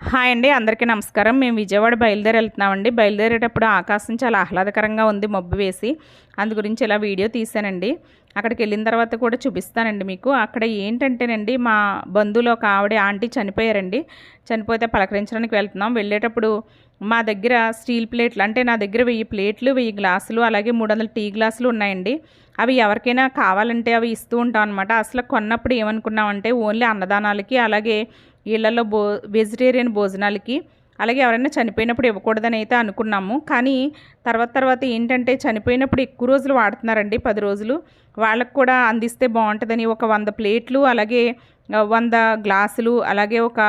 Hi అండి అందరికీ నమస్కారం. మేము విజయవాడ బయలుదేరి వెళ్తున్నామండి. బయలుదేరేటప్పుడు ఆకాశం చాలా ఆహ్లాదకరంగా ఉంది మబ్బు వేసి. అందు గురించి ఇలా వీడియో తీసానండి అక్కడికి వెళ్ళిన తర్వాత కూడా చూపిస్తానండి మీకు. అక్కడ ఏంటంటేనండి మా బంధువులు ఒక ఆవిడ ఆంటీ చనిపోయారండి. చనిపోతే పలకరించడానికి వెళ్తున్నాం. వెళ్ళేటప్పుడు మా దగ్గర స్టీల్ ప్లేట్లు అంటే నా దగ్గర వెయ్యి ప్లేట్లు వెయ్యి గ్లాసులు అలాగే మూడు వందల టీ గ్లాసులు ఉన్నాయండి. అవి ఎవరికైనా కావాలంటే అవి ఇస్తూ ఉంటాం అనమాట అసలు కొన్నప్పుడు ఏమనుకున్నామంటే ఓన్లీ అన్నదానాలకి అలాగే ఇళ్ళలో భో వెజిటేరియన్ భోజనాలకి అలాగే ఎవరైనా చనిపోయినప్పుడు ఇవ్వకూడదని అయితే అనుకున్నాము. కానీ తర్వాత తర్వాత ఏంటంటే చనిపోయినప్పుడు ఎక్కువ రోజులు వాడుతున్నారండి పది రోజులు. వాళ్ళకు కూడా అందిస్తే బాగుంటుందని ఒక వంద ప్లేట్లు అలాగే వంద గ్లాసులు అలాగే ఒక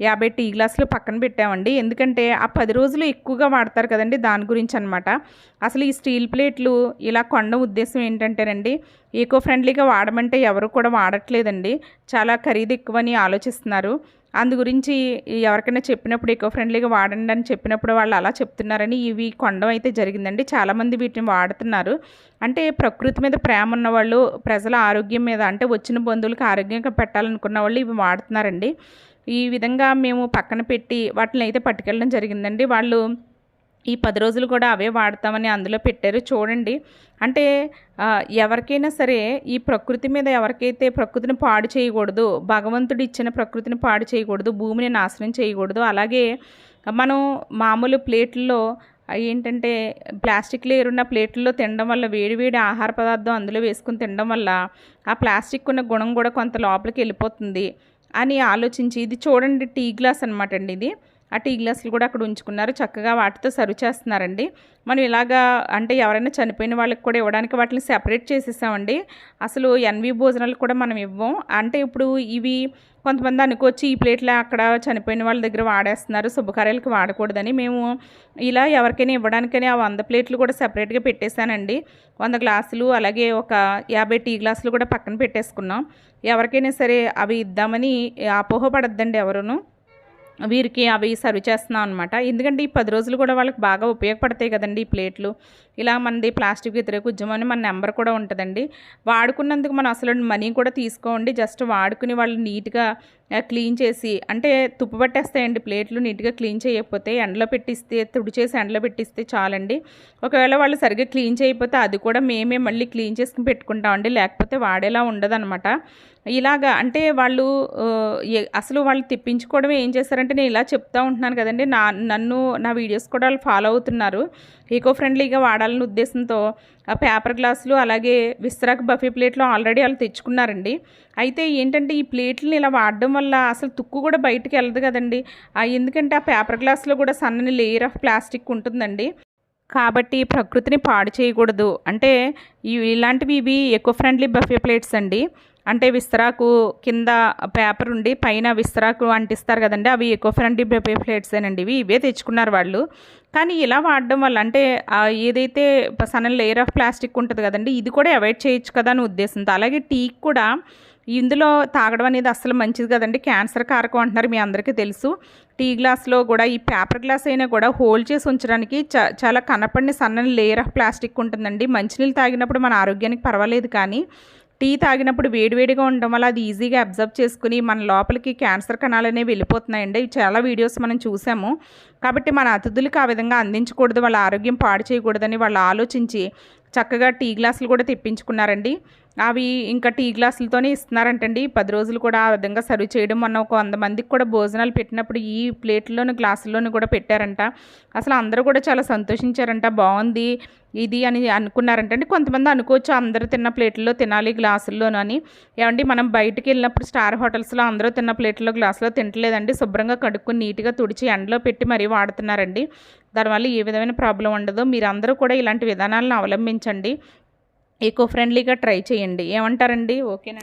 యాభై టీ గ్లాసులు పక్కన పెట్టామండి. ఎందుకంటే ఆ పది రోజులు ఎక్కువగా వాడతారు కదండి దాని గురించి అనమాట అసలు ఈ స్టీల్ ప్లేట్లు ఇలా కొండ ఉద్దేశం ఏంటంటేనండి ఈకో ఫ్రెండ్లీగా వాడమంటే ఎవరు కూడా వాడట్లేదండి. చాలా ఖరీదు ఎక్కువని ఆలోచిస్తున్నారు. అందు గురించి ఎవరికైనా చెప్పినప్పుడు ఎకో ఫ్రెండ్లీగా వాడండి అని చెప్పినప్పుడు వాళ్ళు అలా చెప్తున్నారని ఇవి కొండం అయితే జరిగిందండి. చాలామంది వీటిని వాడుతున్నారు. అంటే ప్రకృతి మీద ప్రేమ ఉన్నవాళ్ళు ప్రజల ఆరోగ్యం మీద అంటే వచ్చిన బంధువులకు ఆరోగ్యంగా పెట్టాలనుకున్న వాళ్ళు ఇవి వాడుతున్నారండి. ఈ విధంగా మేము పక్కన పెట్టి వాటిని అయితే పట్టుకెళ్ళడం జరిగిందండి. వాళ్ళు ఈ పది రోజులు కూడా అవే వాడతామని అందులో పెట్టారు. చూడండి. అంటే ఎవరికైనా సరే ఈ ప్రకృతి మీద ఎవరికైతే ప్రకృతిని పాడు చేయకూడదు భగవంతుడు ఇచ్చిన ప్రకృతిని పాడు చేయకూడదు భూమిని నాశనం చేయకూడదు అలాగే మనం మామూలు ప్లేట్లలో ఏంటంటే ప్లాస్టిక్ లేయర్ ఉన్న ప్లేట్లలో తినడం వల్ల వేడివేడి ఆహార పదార్థం అందులో వేసుకుని తినడం వల్ల ఆ ప్లాస్టిక్ ఉన్న గుణం కూడా కొంత లోపలికి వెళ్ళిపోతుంది. అని ఆలోచించి ఇది చూడండి టీ గ్లాస్ అనమాట అండి ఇది. ఆ టీ గ్లాసులు కూడా అక్కడ ఉంచుకున్నారు. చక్కగా వాటితో సర్వ్ చేస్తున్నారండి. మనం ఇలాగా అంటే ఎవరైనా చనిపోయిన వాళ్ళకి కూడా ఇవ్వడానికి వాటిని సెపరేట్ చేసేసామండి. అసలు ఎన్వి భోజనాలు కూడా మనం ఇవ్వం. అంటే ఇప్పుడు ఇవి కొంతమంది అనుకోవచ్చు ఈ ప్లేట్లు అక్కడ చనిపోయిన వాళ్ళ దగ్గర వాడేస్తున్నారు. శుభకార్యాలకు వాడకూడదని. మేము ఇలా ఎవరికైనా ఇవ్వడానికని ఆ వంద ప్లేట్లు కూడా సెపరేట్గా పెట్టేశానండి. వంద గ్లాసులు అలాగే ఒక యాభై టీ గ్లాసులు కూడా పక్కన పెట్టేసుకున్నాం. ఎవరికైనా సరే అవి ఇద్దామని అపోహపడద్దండి ఎవరును. వీరికి అవి సర్వ్ చేస్తున్నాం అనమాట ఎందుకంటే ఈ పది రోజులు కూడా వాళ్ళకి బాగా ఉపయోగపడతాయి కదండి ఈ ప్లేట్లు. ఇలా మనది ప్లాస్టిక్ వ్యతిరేక ఉద్యమం అని మన నెంబర్ కూడా ఉంటుందండి. వాడుకున్నందుకు మనం అసలు మనీ కూడా తీసుకోండి. జస్ట్ వాడుకుని వాళ్ళు నీట్గా క్లీన్ చేసి అంటే తుప్పు పట్టేస్తాయండి ప్లేట్లు నీట్గా క్లీన్ చేయకపోతే ఎండలో పెట్టిస్తే తుడి చేసి ఎండలో పెట్టిస్తే చాలండి. ఒకవేళ వాళ్ళు సరిగ్గా క్లీన్ చేయకపోతే అది కూడా మేమే మళ్ళీ క్లీన్ చేసుకుని పెట్టుకుంటామండి. లేకపోతే వాడేలా ఉండదనమాట. ఇలాగా అంటే వాళ్ళు అసలు వాళ్ళు తెప్పించుకోవడం ఏం చేస్తారంటే నేను ఇలా చెప్తా ఉంటున్నాను కదండి. నా నన్ను నా వీడియోస్ కూడా వాళ్ళు ఫాలో అవుతున్నారు. ఈకో ఫ్రెండ్లీగా వాడాలని ఉద్దేశంతో ఆ పేపర్ గ్లాసులు అలాగే విస్తరాక్ బఫీ ప్లేట్లు ఆల్రెడీ వాళ్ళు తెచ్చుకున్నారండి. అయితే ఏంటంటే ఈ ప్లేట్లని ఇలా వాడడం వల్ల అసలు తుక్కు కూడా బయటకు వెళ్ళదు కదండి. ఎందుకంటే ఆ పేపర్ గ్లాస్లో కూడా సన్నని లేయర్ ఆఫ్ ప్లాస్టిక్ ఉంటుందండి. కాబట్టి ప్రకృతిని పాడు చేయకూడదు. అంటే ఇలాంటివి ఇవి ఎకో ఫ్రెండ్లీ బఫే ప్లేట్స్ అండి. అంటే విస్తరాకు కింద పేపర్ ఉండి పైన విస్తరాకు అంటిస్తారు కదండి అవి ఎకో ఫ్రెండ్లీ బఫే ప్లేట్సేనండి ఇవి. ఇవే తెచ్చుకున్నారు వాళ్ళు. కానీ ఇలా వాడడం వల్ల అంటే ఏదైతే సన్న లేయర్ ఆఫ్ ప్లాస్టిక్ ఉంటుంది కదండి ఇది కూడా అవాయిడ్ చేయొచ్చు కదా అని ఉద్దేశంతో. అలాగే టీ కూడా ఇందులో తాగడం అనేది అసలు మంచిది కదండి. క్యాన్సర్ కారకం అంటున్నారు మీ అందరికీ తెలుసు. టీ గ్లాస్లో కూడా ఈ పేపర్ గ్లాస్ అయినా కూడా హోల్డ్ చేసి ఉంచడానికి చాలా కనపడిన సన్నని లేయర్ ఆఫ్ ప్లాస్టిక్ ఉంటుందండి. మంచినీళ్ళు తాగినప్పుడు మన ఆరోగ్యానికి పర్వాలేదు కానీ టీ తాగినప్పుడు వేడివేడిగా ఉండడం వల్ల అది ఈజీగా అబ్జర్వ్ చేసుకుని మన లోపలికి క్యాన్సర్ కణాలు అనేవి వెళ్ళిపోతున్నాయండి. చాలా వీడియోస్ మనం చూసాము. కాబట్టి మన అతిథులకు ఆ విధంగా అందించకూడదు వాళ్ళ ఆరోగ్యం పాడు చేయకూడదని వాళ్ళు ఆలోచించి చక్కగా టీ గ్లాసులు కూడా తెప్పించుకున్నారండి. అవి ఇంకా టీ గ్లాసులతోనే ఇస్తున్నారంటండి. పది రోజులు కూడా ఆ విధంగా సర్వ్ చేయడం మొన్న ఒక వంద మందికి కూడా భోజనాలు పెట్టినప్పుడు ఈ ప్లేట్లోని గ్లాసుల్లోని కూడా పెట్టారంట. అసలు అందరూ కూడా చాలా సంతోషించారంట. బాగుంది ఇది అని అనుకున్నారంటండి. కొంతమంది అనుకోవచ్చు అందరూ తిన్న ప్లేట్లో తినాలి గ్లాసుల్లోనూ అని. ఏమండి మనం బయటికి వెళ్ళినప్పుడు స్టార్ హోటల్స్లో అందరూ తిన్న ప్లేట్లో గ్లాసులో తింటలేదండి. శుభ్రంగా కడుక్కుని నీట్గా తుడిచి ఎండలో పెట్టి మరీ వాడుతున్నారండి. దానివల్ల ఏ విధమైన ప్రాబ్లం ఉండదు. మీరు అందరూ కూడా ఇలాంటి విధానాలను అవలంబించండి. ఈకో ఫ్రెండ్లీగా ట్రై చేయండి. ఏమంటారండి? ఓకేనండి.